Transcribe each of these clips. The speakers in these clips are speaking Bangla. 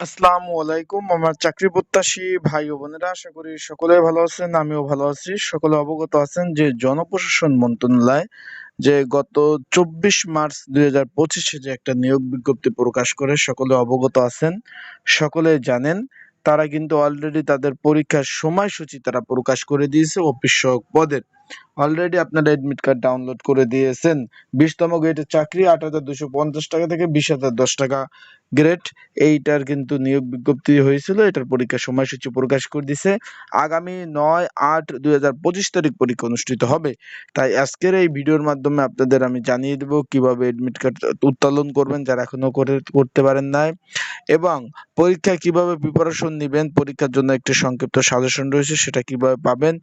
আসসালামু আলাইকুম। আমার চাকরি প্রত্যাশী ভাই ও বোনেরা, আশা করি সকলে ভালো আছেন, আমিও ভালো আছি। সকলে অবগত আছেন যে জনপ্রশাসন মন্ত্রণালয় যে গত চব্বিশ মার্চ দুই হাজার পঁচিশে যে একটা নিয়োগ বিজ্ঞপ্তি প্রকাশ করে, সকলে অবগত আছেন, সকলে জানেন। তারা কিন্তু অলরেডি তাদের পরীক্ষার সময়সূচি তারা প্রকাশ করে দিয়েছে, অফিস সহক পদের। অলরেডি আপনারা এডমিট কার্ড ডাউনলোড করে দিয়েছেন। বিশতম গ্রেডের চাকরি আট হাজার দুশো পঞ্চাশ টাকা থেকে বিশ হাজার দশ টাকা গ্রেড এইটার কিন্তু নিয়োগ বিজ্ঞপ্তি হয়েছিল, এটার পরীক্ষার সময়সূচি প্রকাশ করে দিছে। আগামী নয় আট দুই হাজার পঁচিশ তারিখ পরীক্ষা অনুষ্ঠিত হবে। তাই আজকের এই ভিডিওর মাধ্যমে আপনাদের আমি জানিয়ে দেব কীভাবে এডমিট কার্ড উত্তোলন করবেন যারা এখনও করে, করতে পারেন নাই। এবং পরীক্ষায় কীভাবে প্রিপারেশন নেবেন, পরীক্ষার জন্য একটি সংক্ষিপ্ত সাজেশন রয়েছে, সেটা কীভাবে পাবেন,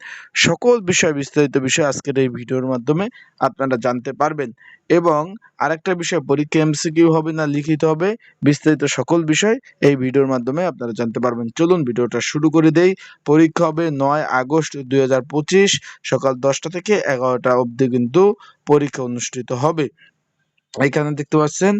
সকল বিষয় বিস্তারিত বিষয় আজকের এই ভিডিওর মাধ্যমে আপনারা জানতে পারবেন। এবং আরেকটা বিষয়, পরীক্ষা এমসিকিউ হবে না, লিখিত হবে, বিস্তারিত সকল বিষয় এই ভিডিওর মাধ্যমে আপনারা জানতে পারবেন। চলুন ভিডিওটা শুরু করে দেই। পরীক্ষা হবে নয় আগস্ট দুই হাজার পঁচিশ সকাল দশটা থেকে এগারোটা অবধি কিন্তু পরীক্ষা অনুষ্ঠিত হবে। এখানে দেখতে পাচ্ছেন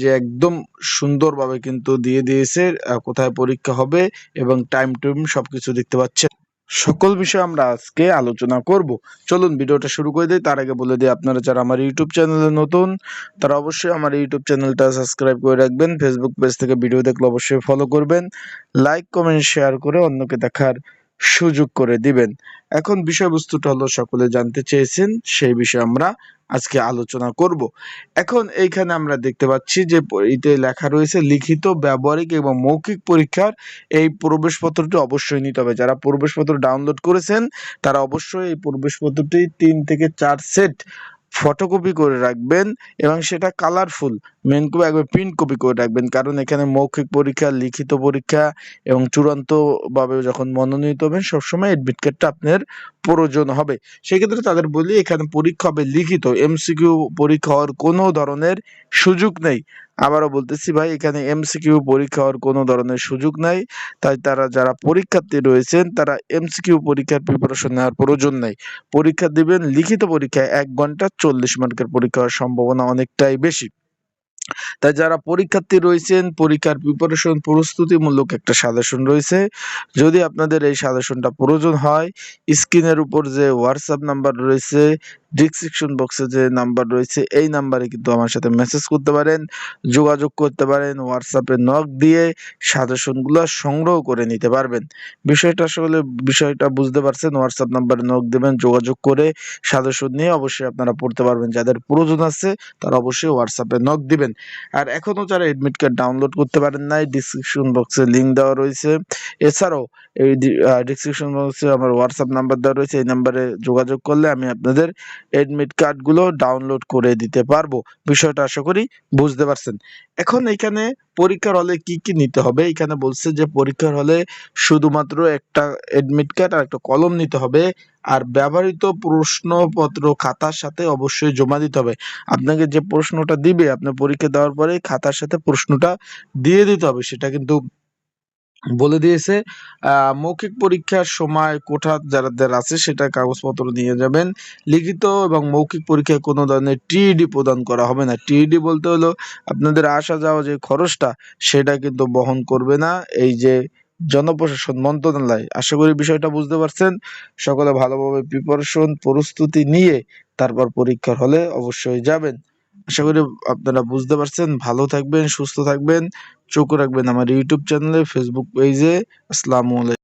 যে একদম সুন্দরভাবে কিন্তু দিয়ে দিয়েছে কোথায় পরীক্ষা হবে এবং টাইম টুইম সবকিছু দেখতে পাচ্ছেন। সকল বিষয় আমরা আজকে আলোচনা করব। চলুন ভিডিওটা শুরু করে দিই। তার আগে বলে দিই, আপনারা যারা আমার ইউটিউব চ্যানেলে নতুন, তারা অবশ্যই আমার ইউটিউব চ্যানেলটা সাবস্ক্রাইব করে রাখবেন। ফেসবুক পেজ থেকে ভিডিও দেখলে অবশ্যই ফলো করবেন। লাইক কমেন্ট শেয়ার করে অন্যকে দেখার সুযোগ করে দিবেন। এখন বিষয়বস্তুটা হলো, সকলে জানতে চেয়েছেন, সেই বিষয়ে আমরা আজকে আলোচনা করব। এখন এইখানে আমরা দেখতে পাচ্ছি যে এতে লেখা রয়েছে, লিখিত, ব্যবহারিক এবং মৌখিক পরীক্ষার এই প্রবেশপত্রটি অবশ্যই নিতে হবে। যারা প্রবেশপত্র ডাউনলোড করেছেন, তারা অবশ্যই এই প্রবেশপত্রটি তিন থেকে চার সেট ফটোকপি করে রাখবেন এবং সেটা কালারফুল মেন একবার প্রিন্ট কপি করে রাখবেন। কারণ এখানে মৌখিক পরীক্ষা, লিখিত পরীক্ষা এবং চূড়ান্তভাবে যখন মনোনীত হবেন, সবসময় এডমিট কার্ডটা আপনার প্রয়োজন হবে। সেক্ষেত্রে তাদের বলি, এখানে পরীক্ষা হবে লিখিত। এমসিকিউ পরীক্ষা হওয়ার কোনো ধরনের সুযোগ নেই। আবারও বলতেছি ভাই, এখানে এমসিকিউ পরীক্ষা হওয়ার কোনো ধরনের সুযোগ নাই। তাই তারা যারা পরীক্ষার্থী রয়েছেন, তারা এমসিকিউ পরীক্ষার প্রিপারেশন নেওয়ার প্রয়োজন নেই। পরীক্ষা দিবেন, লিখিত পরীক্ষায় এক ঘণ্টা চল্লিশ মার্কের পরীক্ষা হওয়ার সম্ভাবনা অনেকটাই বেশি। তাই যারা পরীক্ষার্থী রয়েছেন, পরীক্ষার প্রিপারেশন প্রস্তুতিমূলক একটা সাজেশন রয়েছে। যদি আপনাদের এই সাজেশনটা প্রয়োজন হয়, স্ক্রিনের উপর যে হোয়াটসঅ্যাপ নাম্বার রয়েছে ডিসক্রিপশন বক্সে যে নাম্বার রয়েছে, এই নাম্বারে কিন্তু আমার সাথে মেসেজ করতে পারেন, যোগাযোগ করতে পারেন হোয়াটসঅ্যাপে নক দিয়ে সাজেশনগুলো সংগ্রহ করে নিতে পারবেন। বিষয়টা আসলে, বিষয়টা বুঝতে পারছেন হোয়াটসঅ্যাপ নাম্বারে নক দেবেন, যোগাযোগ করে সাজেশন নিয়ে অবশ্যই আপনারা পড়তে পারবেন। যাদের প্রয়োজন আছে, তারা অবশ্যই হোয়াটসঅ্যাপে নক দিবেন। আর এখনও যারা এডমিট কার্ড ডাউনলোড করতে পারেন নাই ডিসক্রিপশন বক্সে লিংক দেওয়া রয়েছে। এছাড়াও এই ডিসক্রিপশন বক্সে আমার হোয়াটসঅ্যাপ নাম্বার দেওয়া রয়েছে, এই নাম্বারে যোগাযোগ করলে আমি আপনাদের এডমিট কার্ডগুলো ডাউনলোড করে দিতে পারব। বিষয়টা আশা করি বুঝতে পারছেন। এখন এখানে পরীক্ষার হলে কি কি নিতে হবে? এখানে বলছে যে পরীক্ষার হলে শুধুমাত্র একটা এডমিট কার্ড আর একটা কলম নিতে হবে। আর ব্যবহৃত প্রশ্নপত্র খাতার সাথে অবশ্যই জমা দিতে হবে। আপনাকে যে প্রশ্নটা দিবে, আপনার পরীক্ষা দেওয়ার পরে খাতার সাথে প্রশ্নটা দিয়ে দিতে হবে, সেটা কিন্তু বলে দিয়েছে। মৌখিক পরীক্ষার সময় কোঠা যাদের আছে, সেটা কাগজপত্র নিয়ে যাবেন। লিখিত এবং মৌখিক পরীক্ষায় কোনো ধরনের টিইডি প্রদান করা হবে না। টিইডি বলতে হলো আপনাদের আসা যাওয়া যে খরচটা, সেটা কিন্তু বহন করবে না। এই যে জনপ্রশাসন মন্ত্রণালয়। আশা করি বিষয়টা বুঝতে পারছেন। সকলে ভালোভাবে প্রিপারেশন প্রস্তুতি নিয়ে তারপর পরীক্ষার হলে অবশ্যই যাবেন। আশা করি আপনারা বুঝতে পারছেন। ভালো থাকবেন, সুস্থ থাকবেন। চোখ রাখবেন আমার ইউটিউব চ্যানেলে ফেসবুক পেজে আসসালামু আলাইকুম।